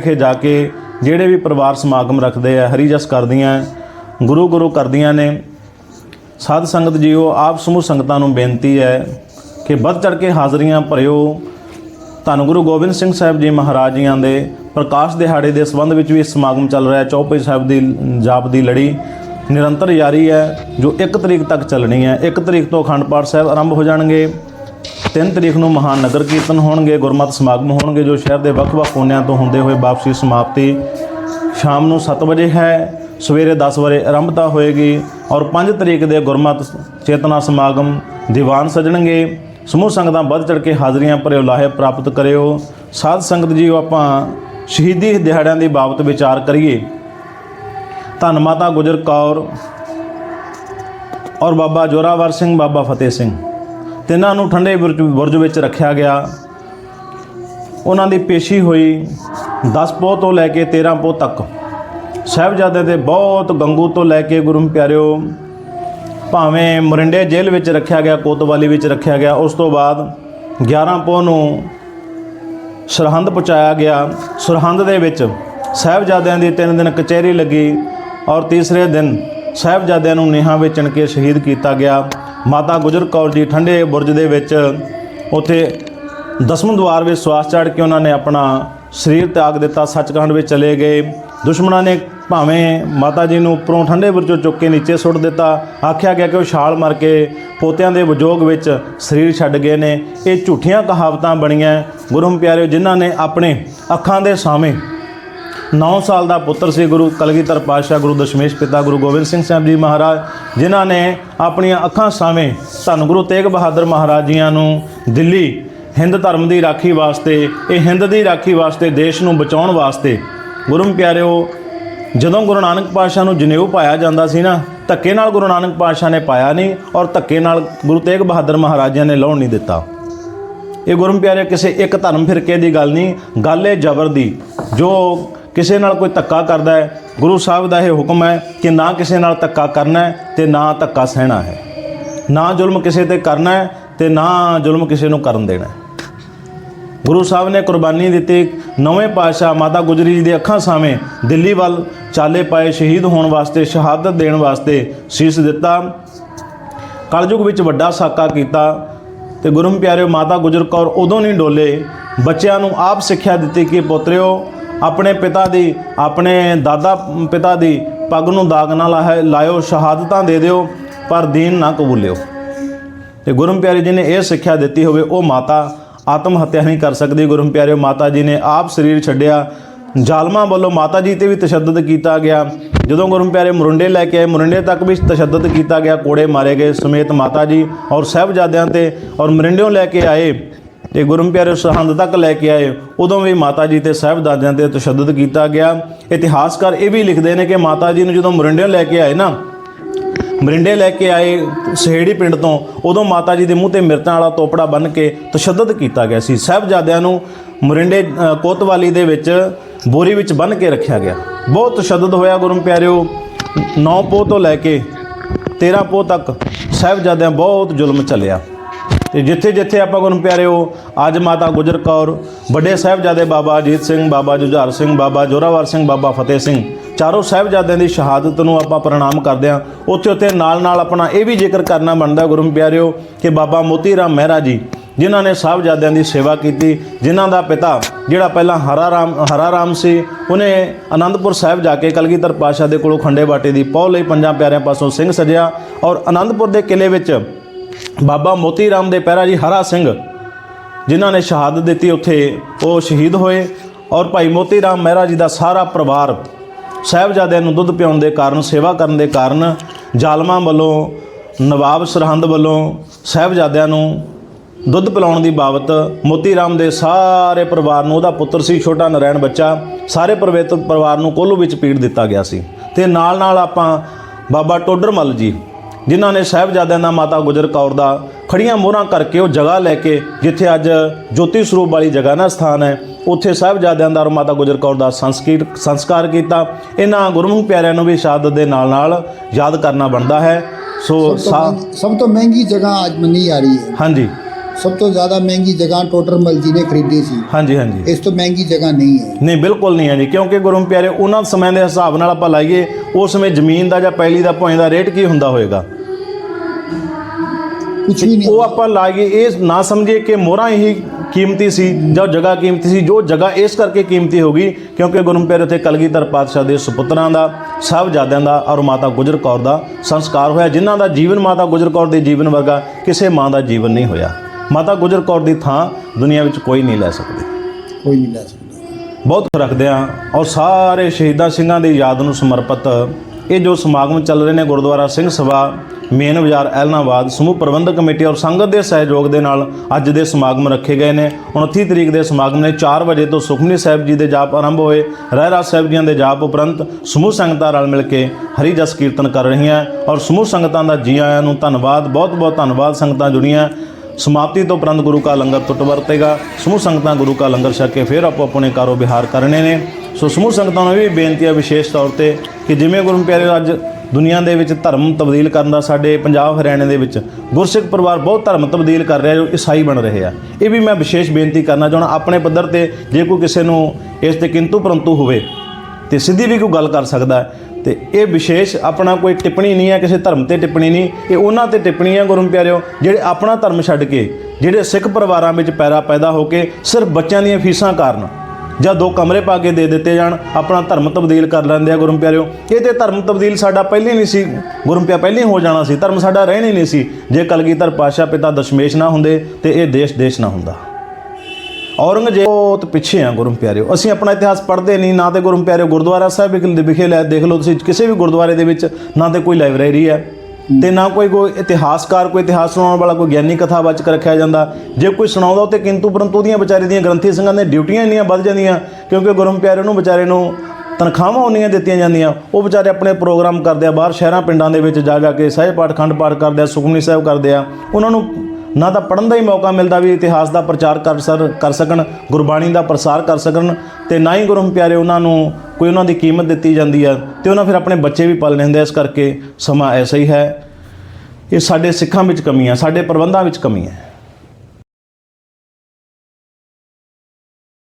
ਵਿਖੇ ਜਾ ਕੇ ਜਿਹੜੇ ਵੀ ਪਰਿਵਾਰ ਸਮਾਗਮ ਰੱਖਦੇ ਆ, ਹਰੀ ਜਸ ਕਰਦੀਆਂ, ਗੁਰੂ ਗੁਰੂ ਕਰਦੀਆਂ ਨੇ, ਸਾਧ ਸੰਗਤ ਜੀਓ, ਆਪ ਸਮੂਹ ਸੰਗਤਾਂ ਨੂੰ ਬੇਨਤੀ ਹੈ ਕਿ ਵੱਧ ਚੜ ਕੇ ਹਾਜ਼ਰੀਆਂ ਭਰਿਓ। ਧੰਨ ਗੁਰੂ ਗੋਬਿੰਦ ਸਿੰਘ ਸਾਹਿਬ ਜੀ ਮਹਾਰਾਜ ਜੀਆਂ ਦੇ ਪ੍ਰਕਾਸ਼ ਦਿਹਾੜੇ ਦੇ ਸੰਬੰਧ ਵਿੱਚ ਵੀ ਸਮਾਗਮ ਚੱਲ ਰਿਹਾ ਹੈ। ਚੌਪਈ ਸਾਹਿਬ ਦੀ ਜਾਪ ਦੀ ਲੜੀ ਨਿਰੰਤਰ ਜਾਰੀ ਹੈ, ਜੋ 1 ਤਰੀਕ ਤੱਕ ਚੱਲਣੀ ਹੈ। 1 ਤਰੀਕ ਤੋਂ ਅਖੰਡ ਪਾਠ ਸਾਹਿਬ ਆਰੰਭ ਹੋ ਜਾਣਗੇ। 3 ਤਰੀਕ ਨੂੰ ਮਹਾਨ ਨਗਰ ਕੀਰਤਨ ਹੋਣਗੇ, ਗੁਰਮਤਿ ਸਮਾਗਮ ਹੋਣਗੇ, ਜੋ ਸ਼ਹਿਰ ਦੇ ਵੱਖ-ਵੱਖ ਕੋਨਿਆਂ ਤੋਂ ਹੁੰਦੇ ਹੋਏ ਵਾਪਸੀ ਸਮਾਪਤੀ ਸ਼ਾਮ ਨੂੰ 7 ਵਜੇ ਹੈ। ਸਵੇਰੇ 10 ਵਜੇ ਆਰੰਭਤਾ ਹੋਏਗੀ ਔਰ 5 ਤਰੀਕ ਦੇ ਗੁਰਮਤਿ ਚੇਤਨਾ ਸਮਾਗਮ ਦੀਵਾਨ ਸਜਣਗੇ। ਸਮੂਹ ਸੰਗਤਾਂ ਵੱਧ ਚੜ ਕੇ ਹਾਜ਼ਰੀਆਂ ਭਰਿਓ, ਲਾਹੇ ਪ੍ਰਾਪਤ ਕਰਿਓ। ਸਾਧ ਸੰਗਤ ਜੀਓ, ਆਪਾਂ ਸ਼ਹੀਦੀ ਦਿਹਾੜਿਆਂ ਦੀ ਬਾਬਤ ਵਿਚਾਰ ਕਰੀਏ। ਧੰਨ ਮਾਤਾ ਗੁਜਰ ਕੌਰ ਔਰ ਬਾਬਾ ਜੋਰਾਵਰ ਸਿੰਘ, ਬਾਬਾ ਫਤਿਹ ਸਿੰਘ। ਤਿੰਨਾਂ ਨੂੰ ਠੰਡੇ ਬੁਰਜ ਬੁਰਜ ਵਿੱਚ ਰੱਖਿਆ ਗਿਆ। ਉਹਨਾਂ ਦੀ ਪੇਸ਼ੀ ਹੋਈ 10 ਪੋਹ ਤੋਂ ਲੈ ਕੇ 13 ਪੋਹ ਤੱਕ। ਸਾਹਿਬਜ਼ਾਦੇ ਦੇ ਬਹੁਤ ਗੰਗੂ ਤੋਂ ਲੈ ਕੇ ਗੁਰੂ ਪਿਆਰਿਓ, ਭਾਵੇਂ ਮੋਰਿੰਡੇ ਜੇਲ੍ਹ ਵਿੱਚ ਰੱਖਿਆ ਗਿਆ, ਕੋਤਵਾਲੀ ਵਿੱਚ ਰੱਖਿਆ ਗਿਆ, ਉਸ ਤੋਂ ਬਾਅਦ 11 ਪੋਹ ਨੂੰ ਸਰਹੰਦ ਪਹੁੰਚਾਇਆ ਗਿਆ। ਸਰਹੰਦ ਦੇ ਵਿੱਚ ਸਾਹਿਬਜ਼ਾਦਿਆਂ ਦੀ ਤਿੰਨ ਦਿਨ ਕਚਹਿਰੀ ਲੱਗੀ ਔਰ ਤੀਸਰੇ ਦਿਨ ਸਾਹਿਬਜ਼ਾਦਿਆਂ ਨੂੰ ਨੀਹਾਂ ਵੇਚਣ ਕੇ ਸ਼ਹੀਦ ਕੀਤਾ ਗਿਆ। ਮਾਤਾ ਗੁਜਰ ਕੌਰ ਜੀ ਠੰਡੇ ਬੁਰਜ ਦੇ ਵਿੱਚ ਉੱਥੇ ਦਸਮ ਦੁਆਰ ਵਿੱਚ ਸਵਾਸ ਚੜ੍ਹ ਕੇ ਉਹਨਾਂ ਨੇ ਆਪਣਾ ਸਰੀਰ ਤਿਆਗ ਦਿੱਤਾ, ਸੱਚਖੰਡ ਵਿੱਚ ਚਲੇ ਗਏ। ਦੁਸ਼ਮਣਾਂ ਨੇ ਭਾਵੇਂ ਮਾਤਾ ਜੀ ਨੂੰ ਉੱਪਰੋਂ ਠੰਡੇ ਬੁਰਜੋਂ ਚੁੱਕ ਕੇ ਨੀਚੇ ਸੁੱਟ ਦਿੱਤਾ, ਆਖਿਆ ਗਿਆ ਕਿ ਉਹ ਛਾਲ ਮਾਰ ਕੇ ਪੋਤਿਆਂ ਦੇ ਵਿਜੋਗ ਵਿੱਚ ਸਰੀਰ ਛੱਡ ਗਏ ਨੇ। ਇਹ ਝੂਠੀਆਂ ਕਹਾਵਤਾਂ ਬਣੀਆਂ। ਗੁਰਮ ਪਿਆਰਿਓ, ਜਿਨ੍ਹਾਂ ਨੇ ਆਪਣੇ ਅੱਖਾਂ ਦੇ ਸਾਹਮਣੇ 9 ਸਾਲ ਦਾ ਪੁੱਤਰ ਸੀ ਗੁਰੂ ਕਲਗੀਧਰ ਪਾਤਸ਼ਾਹ ਗੁਰੂ ਦਸ਼ਮੇਸ਼ ਪਿਤਾ ਗੁਰੂ ਗੋਬਿੰਦ ਸਿੰਘ ਸਾਹਿਬ ਜੀ ਮਹਾਰਾਜ, ਜਿਨ੍ਹਾਂ ਨੇ ਆਪਣੀਆਂ ਅੱਖਾਂ ਸਾਹਮਣੇ ਧੰਨ ਗੁਰੂ ਤੇਗ ਬਹਾਦਰ ਮਹਾਰਾਜ ਜੀਆਂ ਨੂੰ ਦਿੱਲੀ ਹਿੰਦ ਧਰਮ ਦੀ ਰਾਖੀ ਵਾਸਤੇ, ਇਹ ਹਿੰਦ ਦੀ ਰਾਖੀ ਵਾਸਤੇ ਦੇਸ਼ ਨੂੰ ਬਚਾਉਣ ਵਾਸਤੇ ਗੁਰੂ ਪਿਆਰਿਓ, ਜਦੋਂ ਗੁਰੂ ਨਾਨਕ ਪਾਤਸ਼ਾਹ ਨੂੰ ਜਨੇਊ ਪਾਇਆ ਜਾਂਦਾ ਸੀ ਨਾ, ਧੱਕੇ ਨਾਲ ਗੁਰੂ ਨਾਨਕ ਪਾਤਸ਼ਾਹ ਨੇ ਪਾਇਆ ਨਹੀਂ ਔਰ ਧੱਕੇ ਨਾਲ ਗੁਰੂ ਤੇਗ ਬਹਾਦਰ ਮਹਾਰਾਜਾਂ ਨੇ ਲਾਉਣ ਨਹੀਂ ਦਿੱਤਾ। ਇਹ ਗੁਰੂ ਪਿਆਰੇ ਕਿਸੇ ਇੱਕ ਧਰਮ ਫਿਰਕੇ ਦੀ ਗੱਲ ਨਹੀਂ, ਗੱਲ ਹੈ ਜ਼ਬਰ ਦੀ, ਜੋ ਕਿਸੇ ਨਾਲ ਕੋਈ ਧੱਕਾ ਕਰਦਾ ਹੈ, ਗੁਰੂ ਸਾਹਿਬ ਦਾ ਇਹ ਹੁਕਮ ਹੈ ਕਿ ਨਾ ਕਿਸੇ ਨਾਲ ਧੱਕਾ ਕਰਨਾ ਹੈ ਤੇ ਨਾ ਧੱਕਾ ਸਹਿਣਾ ਹੈ। ਨਾ ਜ਼ੁਲਮ ਕਿਸੇ ਤੇ ਕਰਨਾ ਹੈ ਤੇ ਨਾ ਜ਼ੁਲਮ ਕਿਸੇ ਨੂੰ ਕਰਨ ਦੇਣਾ ਗੁਰੂ ਸਾਹਿਬ ਨੇ ਕੁਰਬਾਨੀ ਦਿੱਤੀ, ਨਵੇਂ ਪਾਤਸ਼ਾਹ ਮਾਤਾ ਗੁਜਰੀ ਜੀ ਦੇ ਅੱਖਾਂ ਸਾਹਮਣੇ ਦਿੱਲੀ ਵੱਲ ਚਾਲੇ ਪਾਏ ਸ਼ਹੀਦ ਹੋਣ ਵਾਸਤੇ, ਸ਼ਹਾਦਤ ਦੇਣ ਵਾਸਤੇ ਸੀਸ ਦਿੱਤਾ। ਕਲਯੁਗ ਵਿੱਚ ਵੱਡਾ ਸਾਕਾ ਕੀਤਾ ਤੇ ਗੁਰਮ ਪਿਆਰਿਓ ਮਾਤਾ ਗੁਜਰ ਕੌਰ ਉਦੋਂ ਨਹੀਂ ਡੋਲੇ, ਬੱਚਿਆਂ ਨੂੰ ਆਪ ਸਿੱਖਿਆ ਦਿੱਤੀ ਕਿ ਪੁੱਤਰਿਓ ਆਪਣੇ ਪਿਤਾ ਦੀ, ਆਪਣੇ ਦਾਦਾ ਪਿਤਾ ਦੀ ਪੱਗ ਨੂੰ ਦਾਗ ਨਾ ਲਾਹੇ- ਲਾਇਓ, ਸ਼ਹਾਦਤਾਂ ਦੇ ਦਿਓ, ਪਰ ਦੀਨ ਨਾ ਕਬੂਲਿਓ। ਤੇ ਗੁਰਮ ਪਿਆਰੇ ਜੀ ਨੇ ਇਹ ਸਿੱਖਿਆ ਦਿੱਤੀ ਹੋਵੇ, ਉਹ ਮਾਤਾ ਆਤਮ ਹੱਤਿਆ ਨਹੀਂ ਕਰ ਸਕਦੀ। ਗੁਰਮ ਪਿਆਰੇ ਮਾਤਾ ਜੀ ਨੇ ਆਪ ਸਰੀਰ ਛੱਡਿਆ। ਜ਼ਾਲਮਾਂ ਵੱਲੋਂ ਮਾਤਾ ਜੀ ਤੇ ਵੀ ਤਸ਼ੱਦਦ ਕੀਤਾ ਗਿਆ। ਜਦੋਂ ਗੁਰਮ ਪਿਆਰੇ ਮੁਰੰਡੇ ਲੈ ਕੇ ਆਏ, ਮੁਰੰਡੇ ਤੱਕ ਵੀ ਤਸ਼ੱਦਦ ਕੀਤਾ ਗਿਆ, ਕੋੜੇ ਮਾਰੇ ਗਏ ਸਮੇਤ ਮਾਤਾ ਜੀ ਔਰ ਸਾਹਿਬਜ਼ਾਦਿਆਂ ਤੇ ਔਰ ਮਰਿੰਡਿਓਂ ਲੈ ਕੇ ਆਏ। ਤੇ ਗੁਰਮ ਪਿਆਰੇ ਸਰਹੰਦ ਤੱਕ ਲੈ ਕੇ ਆਏ, ਉਦੋਂ ਵੀ ਮਾਤਾ ਜੀ ਤੇ ਸਾਹਿਬਜ਼ਾਦਿਆਂ ਤੇ ਤਸ਼ੱਦਦ ਕੀਤਾ ਗਿਆ। ਇਤਿਹਾਸਕਾਰ ਇਹ ਵੀ ਲਿਖਦੇ ਨੇ ਕਿ ਮਾਤਾ ਜੀ ਨੂੰ ਜਦੋਂ ਮੁਰੰਡਿਓਂ ਲੈ ਕੇ ਆਏ ਨਾ, ਮਰਿੰਡੇ ਲੈ ਕੇ ਆਏ ਸਹੇੜੀ ਪਿੰਡ ਤੋਂ, ਉਦੋਂ ਮਾਤਾ ਜੀ ਦੇ ਮੂੰਹ ਤੇ ਮਿਰਚਾਂ ਵਾਲਾ ਤੋਪੜਾ ਬੰਨ ਕੇ ਤਸ਼ੱਦਦ ਕੀਤਾ ਗਿਆ ਸੀ। ਸਾਹਿਬਜ਼ਾਦਿਆਂ ਨੂੰ ਮਰਿੰਡੇ ਕੋਤਵਾਲੀ ਦੇ ਵਿੱਚ ਬੋਰੀ ਵਿੱਚ ਬੰਨ ਕੇ ਰੱਖਿਆ ਗਿਆ। ਬਹੁਤ ਤਸ਼ੱਦਦ ਹੋਇਆ ਗੁਰਮ ਪਿਆਰਿਓ। 9 ਪੋਹ ਤੋਂ ਲੈ ਕੇ 13 ਪੋਹ ਤੱਕ ਸਾਹਿਬਜ਼ਾਦਿਆਂ ਬਹੁਤ ਜ਼ੁਲਮ ਚੱਲਿਆ। ਤੇ ਜਿੱਥੇ ਜਿੱਥੇ ਆਪਾਂ ਗੁਰੂ ਪਿਆਰਿਓ ਅੱਜ ਮਾਤਾ ਗੁਜਰ ਕੌਰ, ਵੱਡੇ ਸਾਹਿਬਜ਼ਾਦੇ ਬਾਬਾ ਅਜੀਤ ਸਿੰਘ, ਬਾਬਾ ਜੁਝਾਰ ਸਿੰਘ, ਬਾਬਾ ਜੋਰਾਵਰ ਸਿੰਘ, ਬਾਬਾ ਫਤਿਹ ਸਿੰਘ, ਚਾਰੋਂ ਸਾਹਿਬਜ਼ਾਦਿਆਂ ਦੀ ਸ਼ਹਾਦਤ ਨੂੰ ਆਪਾਂ ਪ੍ਰਣਾਮ ਕਰਦੇ ਹਾਂ। ਉੱਥੇ ਉੱਥੇ ਨਾਲ ਨਾਲ ਆਪਣਾ ਇਹ ਵੀ ਜ਼ਿਕਰ ਕਰਨਾ ਬਣਦਾ, ਗੁਰੂ ਪਿਆਰਿਓ, ਕਿ ਬਾਬਾ ਮੋਤੀ ਰਾਮ ਮਹਿਰਾ ਜੀ, ਜਿਨ੍ਹਾਂ ਨੇ ਸਾਹਿਬਜ਼ਾਦਿਆਂ ਦੀ ਸੇਵਾ ਕੀਤੀ, ਜਿਨ੍ਹਾਂ ਦਾ ਪਿਤਾ, ਜਿਹੜਾ ਪਹਿਲਾਂ ਹਰਾ ਰਾਮ ਹਰਾ ਰਾਮ ਸੀ, ਉਹਨੇ ਆਨੰਦਪੁਰ ਸਾਹਿਬ ਜਾ ਕੇ ਕਲਗੀਧਰ ਪਾਸ਼ਾ ਦੇ ਕੋਲੋਂ ਖੰਡੇ ਬਾਟੇ ਦੀ ਪੌ ਲਈ, ਪੰਜਾਂ ਪਿਆਰਿਆਂ ਪਾਸੋਂ ਸਿੰਘ ਸਜਿਆ ਔਰ ਆਨੰਦਪੁਰ ਦੇ ਕਿਲੇ ਵਿੱਚ ਬਾਬਾ ਮੋਤੀ ਰਾਮ ਦੇ ਪਹਿਰਾ ਜੀ ਹਰਾ ਸਿੰਘ, ਜਿਨ੍ਹਾਂ ਨੇ ਸ਼ਹਾਦਤ ਦਿੱਤੀ ਉੱਥੇ, ਉਹ ਸ਼ਹੀਦ ਹੋਏ ਔਰ ਭਾਈ ਮੋਤੀ ਰਾਮ ਮਹਿਰਾ ਜੀ ਦਾ ਸਾਰਾ ਪਰਿਵਾਰ ਸਾਹਿਬਜ਼ਾਦਿਆਂ ਨੂੰ ਦੁੱਧ ਪਿਆਉਣ ਦੇ ਕਾਰਨ, ਸੇਵਾ ਕਰਨ ਦੇ ਕਾਰਨ ਜ਼ਾਲਮਾਂ ਵੱਲੋਂ, ਨਵਾਬ ਸਰਹੰਦ ਵੱਲੋਂ ਸਾਹਿਬਜ਼ਾਦਿਆਂ ਨੂੰ ਦੁੱਧ ਪਿਲਾਉਣ ਦੀ ਬਾਬਤ ਮੋਤੀ ਰਾਮ ਦੇ ਸਾਰੇ ਪਰਿਵਾਰ ਨੂੰ, ਉਹਦਾ ਪੁੱਤਰ ਸੀ ਛੋਟਾ ਨਰੈਣ ਬੱਚਾ, ਸਾਰੇ ਪਰਿਵੇਤ ਪਰਿਵਾਰ ਨੂੰ ਕੋਲੂ ਵਿੱਚ ਪੀੜ ਦਿੱਤਾ ਗਿਆ ਸੀ। ਤੇ ਨਾਲ ਨਾਲ ਆਪਾਂ ਬਾਬਾ ਟੋਡਰਮਲ ਜੀ ਜਿਨ੍ਹਾਂ ਨੇ ਸਾਹਿਬਜ਼ਾਦਿਆਂ ਦਾ ਮਾਤਾ ਗੁਜਰ ਕੌਰ ਦਾ ਖੜੀਆਂ ਮੋਹਰਾਂ ਕਰਕੇ ਉਹ ਜਗ੍ਹਾ ਲੈ ਕੇ ਜਿੱਥੇ ਅੱਜ ਜੋਤੀ ਸਰੂਪ ਵਾਲੀ ਜਗ੍ਹਾ ਨਾ ਸਥਾਨ ਹੈ ਉੱਥੇ ਸਾਹਿਬਜ਼ਾਦਿਆਂ ਦਾ ਮਾਤਾ ਗੁਜਰ ਕੌਰ ਦਾ ਸੰਸਕੀਰ ਸੰਸਕਾਰ ਕੀਤਾ। ਇਹਨਾਂ ਗੁਰਮੁਖ ਪਿਆਰਿਆਂ ਨੂੰ ਵੀ ਸ਼ਹਾਦਤ ਦੇ ਨਾਲ ਨਾਲ ਯਾਦ ਕਰਨਾ ਬਣਦਾ ਹੈ। ਸੋ ਸਭ ਤੋਂ ਸਾ ਮਹਿੰਗੀ- ਸਭ ਤੋਂ ਮਹਿੰਗੀ ਜਗ੍ਹਾ ਅੱਜ ਮੰਨੀ ਜਾ ਰਹੀ ਹੈ। ਹਾਂਜੀ। ਸਭ ਤੋਂ ਜ਼ਿਆਦਾ ਮਹਿੰਗੀ ਜਗ੍ਹਾ ਟੋਟਰ ਮਲ ਜੀ ਨੇ ਖਰੀਦੀ ਸੀ। ਹਾਂਜੀ ਹਾਂਜੀ। ਇਸ ਤੋਂ ਮਹਿੰਗੀ ਜਗ੍ਹਾ ਨਹੀਂ ਹੈ। ਨਹੀਂ ਬਿਲਕੁਲ ਨਹੀਂ ਹੈ ਜੀ ਕਿਉਂਕਿ ਗੁਰੂ ਪਿਆਰੇ ਉਹਨਾਂ ਸਮੇਂ ਦੇ ਹਿਸਾਬ ਨਾਲ ਆਪਾਂ ਲਾਈਏ ਉਸ ਸਮੇਂ ਜ਼ਮੀਨ ਦਾ ਜਾਂ ਪੈਲੀ ਦਾ ਭੋਏ ਦਾ ਰੇਟ ਕੀ ਹੁੰਦਾ ਹੋਏਗਾ? ਕੁਝ ਵੀ ਨਹੀਂ ਉਹ ਆਪਾਂ ਲਾਈਏ ਇਹ ਨਾ ਸਮਝੀਏ ਕਿ ਮੋਹਰਾਂ ਹੀ ਕੀਮਤੀ ਸੀ ਜਾਂ ਜਗ੍ਹਾ ਕੀਮਤੀ ਸੀ ਜੋ ਜਗ੍ਹਾ ਇਸ ਕਰਕੇ ਕੀਮਤੀ ਹੋ ਗਈ ਕਿਉਂਕਿ ਗੁਰੂ ਪਿਆਰੇ ਉੱਥੇ ਕਲਗੀਧਰ ਪਾਤਸ਼ਾਹ ਦੇ ਸੁਪੁੱਤਰਾਂ ਦਾ ਸਾਹਿਬਜ਼ਾਦਿਆਂ ਦਾ ਔਰ ਮਾਤਾ ਗੁਜਰ ਕੌਰ ਦਾ ਸੰਸਕਾਰ ਹੋਇਆ ਜਿਨ੍ਹਾਂ ਦਾ ਜੀਵਨ ਮਾਤਾ ਗੁਜਰ ਕੌਰ ਦੇ ਜੀਵਨ ਵਰਗਾ ਕਿਸੇ ਮਾਂ ਦਾ ਜੀਵਨ ਨਹੀਂ ਹੋਇਆ। ਮਾਤਾ ਗੁਜਰ ਕੌਰ ਦੀ ਥਾਂ ਦੁਨੀਆ ਵਿੱਚ ਕੋਈ ਨਹੀਂ ਲੈ ਸਕਦੀ। ਕੋਈ ਨਹੀਂ ਲੈ ਸਕਦਾ। ਬਹੁਤ ਰੱਖਦੇ ਹਾਂ ਔਰ ਸਾਰੇ ਸ਼ਹੀਦਾਂ ਸਿੰਘਾਂ ਦੀ ਯਾਦ ਨੂੰ ਸਮਰਪਿਤ। ਇਹ ਜੋ ਸਮਾਗਮ ਚੱਲ ਰਹੇ ਨੇ ਗੁਰਦੁਆਰਾ ਸਿੰਘ ਸਭਾ ਮੇਨ ਬਾਜ਼ਾਰ ਐਲਨਾਬਾਦ ਸਮੂਹ ਪ੍ਰਬੰਧਕ ਕਮੇਟੀ ਔਰ ਸੰਗਤ ਦੇ ਸਹਿਯੋਗ ਦੇ ਨਾਲ ਅੱਜ ਦੇ ਸਮਾਗਮ ਰੱਖੇ ਗਏ ਨੇ। 29 ਤਰੀਕ ਦੇ ਸਮਾਗਮ ਨੇ 4 ਵਜੇ ਤੋਂ ਸੁਖਮਨੀ ਸਾਹਿਬ ਜੀ ਦੇ ਜਾਪ ਆਰੰਭ ਹੋਏ। ਰਹਿਰਾਸ ਸਾਹਿਬ ਜੀਆਂ ਦੇ ਜਾਪ ਉਪਰੰਤ ਸਮੂਹ ਸੰਗਤਾਂ ਰਲ ਮਿਲ ਕੇ ਹਰੀ ਜਸ ਕੀਰਤਨ ਕਰ ਰਹੀਆਂ ਔਰ ਸਮੂਹ ਸੰਗਤਾਂ ਦਾ ਜੀ ਆਇਆਂ ਨੂੰ ਧੰਨਵਾਦ ਬਹੁਤ ਬਹੁਤ ਧੰਨਵਾਦ ਸੰਗਤਾਂ ਜੁੜੀਆਂ। ਸਮਾਪਤੀ ਤੋਂ ਉਪਰੰਤ ਗੁਰੂ ਕਾ ਲੰਗਰ ਟੁੱਟ ਵਰਤੇਗਾ। ਸਮੂਹ ਸੰਗਤਾਂ ਗੁਰੂ ਕਾ ਲੰਗਰ ਛਕ ਕੇ ਫਿਰ ਆਪੋ ਆਪਣੇ ਕਾਰੋ ਵਿਹਾਰ ਕਰਨੇ ਨੇ। ਸੋ ਸਮੂਹ ਸੰਗਤਾਂ ਨੂੰ ਇਹ ਵੀ ਬੇਨਤੀ ਹੈ ਵਿਸ਼ੇਸ਼ ਤੌਰ ਤੇ ਕਿ ਜਿਵੇਂ ਗੁਰੂ ਪਿਆਰੇ ਅੱਜ ਦੁਨੀਆ ਦੇ ਵਿੱਚ ਧਰਮ ਤਬਦੀਲ ਕਰਨ ਦਾ ਸਾਡੇ ਪੰਜਾਬ ਹਰਿਆਣੇ ਦੇ ਵਿੱਚ ਗੁਰਸਿੱਖ ਪਰਿਵਾਰ ਬਹੁਤ ਧਰਮ ਤਬਦੀਲ ਕਰ ਰਿਹਾ ਜੋ ਈਸਾਈ ਬਣ ਰਹੇ ਆ। ਇਹ ਵੀ ਮੈਂ ਵਿਸ਼ੇਸ਼ ਬੇਨਤੀ ਕਰਨਾ ਚਾਹੁੰਦਾ, ਆਪਣੇ ਪੱਧਰ ਤੇ ਜੇ ਕੋਈ ਕਿਸੇ ਨੂੰ ਇਸ ਤੇ ਕਿੰਤੂ ਪਰੰਤੂ ਹੋਵੇ ਤੇ ਸਿੱਧੀ ਵੀ ਕੋਈ ਗੱਲ ਕਰ ਸਕਦਾ ਤੇ ਇਹ ਵਿਸ਼ੇਸ਼ ਆਪਣਾ ਕੋਈ ਟਿੱਪਣੀ ਨਹੀਂ ਹੈ, ਕਿਸੇ ਧਰਮ ਤੇ ਟਿੱਪਣੀ ਨਹੀਂ। ਇਹ ਉਹਨਾਂ ਤੇ ਟਿੱਪਣੀ ਹੈ ਗੁਰੂ ਪਿਆਰਿਓ, ਜਿਹੜੇ ਆਪਣਾ ਧਰਮ ਛੱਡ ਕੇ, ਜਿਹੜੇ ਸਿੱਖ ਪਰਿਵਾਰਾਂ ਵਿੱਚ ਪੈਰਾ ਪੈਦਾ ਹੋ ਕੇ ਸਿਰਫ ਬੱਚਿਆਂ ਦੀਆਂ ਫੀਸਾਂ ਕਾਰਨ ਜਾਂ ਦੋ ਕਮਰੇ ਪਾ ਕੇ ਦੇ ਦਿੱਤੇ ਜਾਣ, ਆਪਣਾ ਧਰਮ ਤਬਦੀਲ ਕਰ ਲੈਂਦੇ ਆ ਗੁਰੂ ਪਿਆਰਿਓ। ਇਹ ਤੇ ਧਰਮ ਤਬਦੀਲ ਸਾਡਾ ਪਹਿਲੇ ਨਹੀਂ ਸੀ ਗੁਰੂ ਪਿਆ ਪਹਿਲੇ ਹੋ ਜਾਣਾ ਸੀ। ਧਰਮ ਸਾਡਾ ਰਹਿਣਾ ਹੀ ਨਹੀਂ ਸੀ। ਜੇ ਕਲਗੀਧਰ ਪਾਸ਼ਾ ਪਿਤਾ ਦਸ਼ਮੇਸ਼ ਨਾ ਹੁੰਦੇ ਤੇ ਇਹ ਦੇਸ਼ ਦੇਸ਼ ਨਾ ਹੁੰਦਾ। ਔਰੰਗਜ਼ੇਬ ਬਹੁਤ ਪਿੱਛੇ ਆ ਗੁਰਮ ਪਿਆਰਿਓ। ਅਸੀਂ ਆਪਣਾ ਇਤਿਹਾਸ ਪੜ੍ਹਦੇ ਨਹੀਂ, ਨਾ ਤੇ ਗੁਰਮ ਪਿਆਰਿਓ ਗੁਰਦੁਆਰਾ ਸਾਹਿਬ ਵਿਖੇ ਵਿਖੇ ਲੈ ਦੇਖ ਲਓ ਤੁਸੀਂ, ਕਿਸੇ ਵੀ ਗੁਰਦੁਆਰੇ ਦੇ ਵਿੱਚ ਨਾ ਤੇ ਕੋਈ ਲਾਇਬ੍ਰੇਰੀ ਹੈ ਤੇ ਨਾ ਕੋਈ ਕੋਈ ਇਤਿਹਾਸਕਾਰ, ਕੋਈ ਇਤਿਹਾਸ ਸੁਣਾਉਣ ਵਾਲਾ, ਕੋਈ ਗਿਆਨੀ ਕਥਾ ਕਥਾਵਾਚਕ ਰੱਖਿਆ ਜਾਂਦਾ। ਜੇ ਕੋਈ ਸੁਣਾਉਂਦਾ ਤੇ ਕਿੰਤੂ ਪਰੰਤੂ ਉਹਦੀਆਂ ਵਿਚਾਰੇ ਦੀਆਂ ਗ੍ਰੰਥੀ ਸਿੰਘਾਂ ਦੀਆਂ ਡਿਊਟੀਆਂ ਇੰਨੀਆਂ ਵੱਧ ਜਾਂਦੀਆਂ, ਕਿਉਂਕਿ ਗੁਰਮ ਪਿਆਰੇ ਨੂੰ ਵਿਚਾਰੇ ਨੂੰ ਤਨਖਾਹਾਂ ਉਨੀਆਂ ਦਿੱਤੀਆਂ ਜਾਂਦੀਆਂ। ਉਹ ਵਿਚਾਰੇ ਆਪਣੇ ਪ੍ਰੋਗਰਾਮ ਕਰਦੇ ਆ, ਬਾਹਰ ਸ਼ਹਿਰਾਂ, ਪਿੰਡਾਂ ਦੇ ਵਿੱਚ ਜਾ ਜਾ ਕੇ ਸਹਿਜ ਪਾਠ, ਖੰਡ ਪਾਠ ਕਰਦੇ ਆ, ਸੁਖਮਨੀ ਸਾਹਿਬ ਕਰਦੇ ਆ। ਉਹਨਾਂ ਨੂੰ ਨਾ ਤਾਂ ਪੜਨ ਦਾ ਹੀ ਮੌਕਾ ਮਿਲਦਾ ਵੀ ਇਤਿਹਾਸ ਦਾ ਪ੍ਰਚਾਰ ਕਰ ਸਰ ਕਰ ਸਕਣ, ਗੁਰਬਾਣੀ ਦਾ ਪ੍ਰਸਾਰ ਕਰ ਸਕਣ ਤੇ ਨਾ ਹੀ ਗੁਰਮ ਪਿਆਰੇ ਉਹਨਾਂ ਨੂੰ ਕੋਈ ਉਹਨਾਂ ਦੀ ਕੀਮਤ ਦਿੱਤੀ ਜਾਂਦੀ ਹੈ ਤੇ ਉਹਨਾਂ ਫਿਰ ਆਪਣੇ ਬੱਚੇ ਵੀ ਪਾਲਣੇ ਹੁੰਦੇ ਇਸ ਕਰਕੇ ਸਮਾਂ ਐਸਾ ਹੀ ਹੈ। ਇਹ ਸਾਡੇ ਸਿੱਖਾਂ ਵਿੱਚ ਕਮੀ ਹੈ ਸਾਡੇ ਪ੍ਰਬੰਧਾਂ ਵਿੱਚ ਕਮੀ ਹੈ।